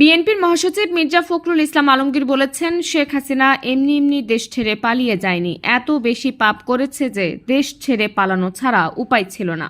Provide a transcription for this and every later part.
বিএনপির মহাসচিব মির্জা ফখরুল ইসলাম আলমগীর বলেছেন, শেখ হাসিনা এমনি এমনি দেশ ছেড়ে পালিয়ে যায়নি। এত বেশি পাপ করেছে যে দেশ ছেড়ে পালানো ছাড়া উপায় ছিল না।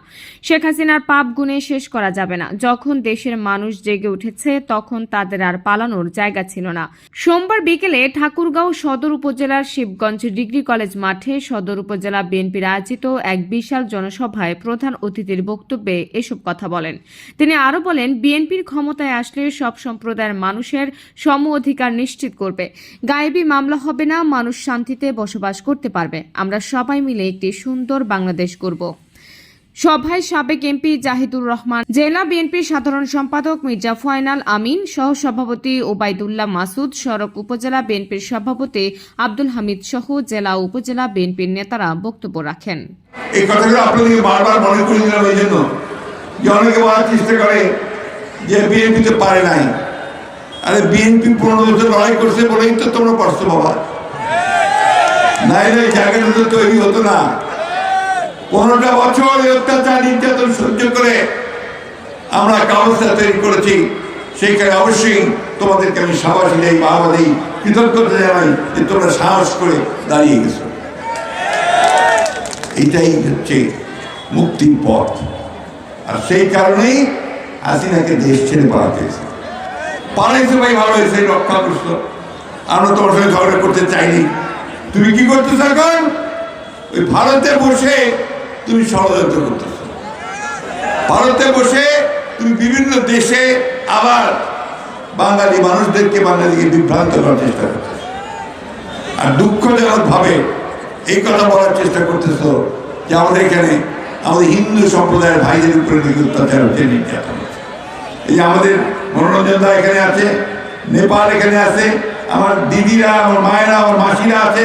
শেখ হাসিনার পাপ গুণে শেষ করা যাবে না। যখন দেশের মানুষ জেগে উঠেছে, তখন তাদের আর পালানোর জায়গা ছিল না। সোমবার বিকেলে ঠাকুরগাঁও সদর উপজেলার শিবগঞ্জ ডিগ্রি কলেজ মাঠে সদর উপজেলা বিএনপির আয়োজিত এক বিশাল জনসভায় প্রধান অতিথির বক্তব্যে এসব কথা বলেন। তিনি আরও বলেন, বিএনপির ক্ষমতায় আসলে সব সম্প্রদায়ের মানুষের সম অধিকার নিশ্চিত করবে। গায়েবী মামলা হবে না, মানুষ শান্তিতে বসবাস করতে পারবে। আমরা সবাই মিলে একটি সুন্দর বাংলাদেশ করব সভায় সাবেক এমপি জাহিদুর রহমান, জেলা বিএনপির সাধারণ সম্পাদক মির্জা ফয়নাল আমিন সহ সভাপতি ওবায়দুল্লাহ মাসুদ, সড়ক উপজেলা বিএনপির সভাপতি আব্দুল হামিদ সহ জেলা উপজেলা বিএনপির নেতারা বক্তব্য রাখেন। এই কথাগুলো আপনাদেরকে বারবার মনে করে দিলাম এই জন্য যে অনেকে বলার চেষ্টা করে যে বিএনপি তো পারে নাই। আরে বিএনপি পনেরো বছর লড়াই করছে বলেই তো তোমরা পারছ, বাবা। নাইলে জায়গাটা তো তৈরি হতো না। পনেরোটা বছর অত্যাচার, নির্যাতন সহ্য করে আমরা অবস্থা তৈরি করেছি। সেইখানে অবশ্যই তোমাদেরকে আমি সাবাস দেই বাবা দিই, কৃতজ্ঞতা জানাই যে তোমরা সাহস করে দাঁড়িয়ে গেছো। এটাই হচ্ছে মুক্তির পথ। আর সেই কারণেই হাসিনাকে দেশ ছেড়ে পালাতে হয়েছে। পালাইছে ভাই, ভালো হয়েছে রক্ষা করছ আমরা তোমার সঙ্গে ঝগড়া করতে চাইনি। তুমি কি করতেছো এখন? ওই ভারতে বসে তুমি ষড়যন্ত্র করতেছো। ভারতে বসে তুমি বিভিন্ন দেশে আবার বাঙালি মানুষদেরকে বাঙালিকে বিভ্রান্ত করার চেষ্টা করতেছো। আর দুঃখজনক ভাবে এই কথা বলার চেষ্টা করতেছ যে আমাদের এখানে আমাদের হিন্দু সম্প্রদায়ের ভাইদের উপরে অত্যাচার হচ্ছে নির্যাতন। এই আমাদের মনোরঞ্জন দা এখানে আছে, নেপাল এখানে আছে, আমার দিদিরা, আমার মায়েরা, আমার মাসিরা আছে।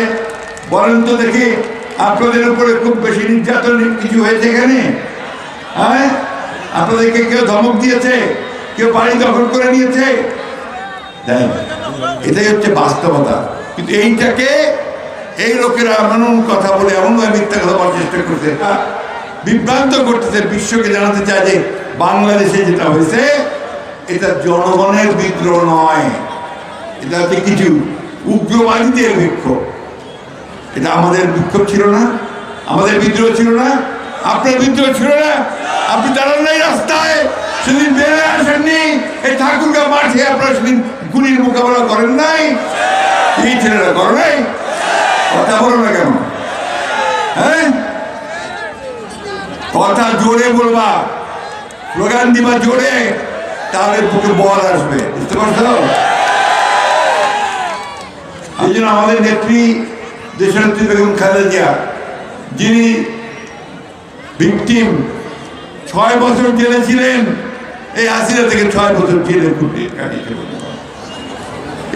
বলেন তো দেখি, আপনাদের উপরে খুব বেশি নির্যাতন কিছু হয়েছে এখানে? হ্যাঁ? আপনাদেরকে কেউ ধমক দিয়েছে? কেউ বাড়ি দখল করে নিয়েছে? এটাই হচ্ছে বাস্তবতা। কিন্তু এইটাকে এই লোকেরা এমন কথা বলে এমনভাবে মিথ্যা কথা বলার চেষ্টা করছে। বিভ্রান্ত করতেছে, বিশ্বকে জানাতে চায় যে বাংলাদেশে যেটা হয়েছে এটা জনগণের বিদ্রোহ নয়। এটা হচ্ছে কিছু উগ্রবাদীদের বিক্ষোভ। এটা আমাদের বিক্ষোভ ছিল না। আমাদের বিদ্রোহ ছিল না। আপনার বিদ্রোহ ছিল না। আপনি দাঁড়ান নাই রাস্তায়। সেদিন বেড়ে আসেননি। এই ঠাকুরগাঁ মাঠে আপনারা সেদিন গুলির মোকাবেলা করেন নাই। এই ছেলেরা করে নাই। কথা বলো না কেন? হ্যাঁ? কথা জোরে বলবা। স্লোগান দিবা জোরে। তাহলে বুকে বল আসবে, বুঝতে পারছ? এই জন্য আমাদের নেত্রী দেশনেত্রী বেগম খালেদা যিনি ভিকটিম ছয় বছর জেলে ছিলেন, এই হাসিনা থেকে ছয় বছর জেলে কুটিয়ে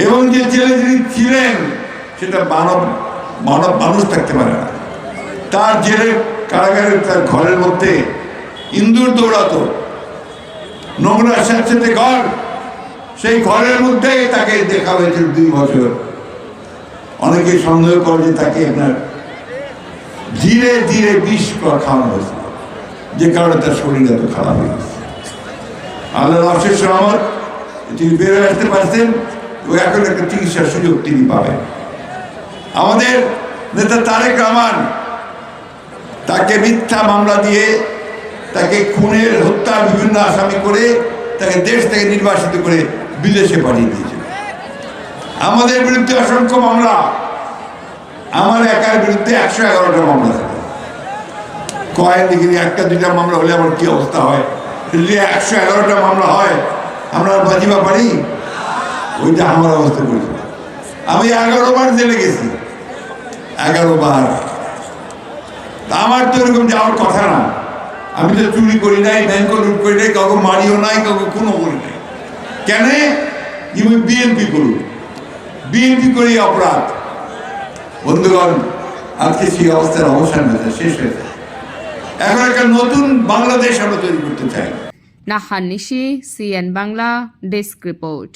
এবং যে জেলে যিনি ছিলেন, সেটা মানব মানব মানুষ থাকতে পারে না। তার জেলে কারাগারের তার ঘরের মধ্যে ইন্দুর দৌড়াতো। নোংরা স্যাঁতস্যাঁতে ঘর, সেই ঘরের মধ্যে তাকে দেখা হয়েছিল দুই বছর। অনেকে সন্দেহ করে যে তাকে আপনার ধীরে ধীরে বিষ খাওয়ানো হয়েছে, যে কারণে তার শরীর এত খারাপ হয়ে গেছে। আল্লাহর অশেষ রহমত, তিনি বেরোয় আসতে পারছেন ও এখন একটা চিকিৎসার সুযোগ তিনি পাবেন। আমাদের নেতা তারেক রহমান তাকে মিথ্যা মামলা দিয়ে তাকে খুনের, হত্যার বিভিন্ন আসামি করে তাকে দেশ থেকে নির্বাসিত করে বিদেশে পাঠিয়ে দিয়েছে আমাদের বিরুদ্ধে অসংখ্য মামলা। আমার একার বিরুদ্ধে একশো এগারোটা মামলা থাকে। কয়েক ডিগ্রি, একটা, দুইটা মামলা হলে আমার কি অবস্থা হয়? যদি একশো এগারোটা মামলা হয়, আমরা বাজিবা পারি? ওইটা আমার অবস্থা করেছিল আমি এগারো বার জেলে গেছি। এগারো বার। আমার তো এরকম যাওয়ার কথা না। আমি তো চুরি করি নাই ব্যাংক লুট করি নাই, কাউকে মারিও নাই, কাউকে কোনো করি নাই। কেন? তুমি বিএনপি করুন। বিএনপি করি অপরাধ। বন্ধুগণ, আজকে সেই অবস্থার অবসান হয়েছে, শেষ হয়েছে এখন একটা নতুন বাংলাদেশ আমরা তৈরি করতে চাই। Nishi CN Bangla desk report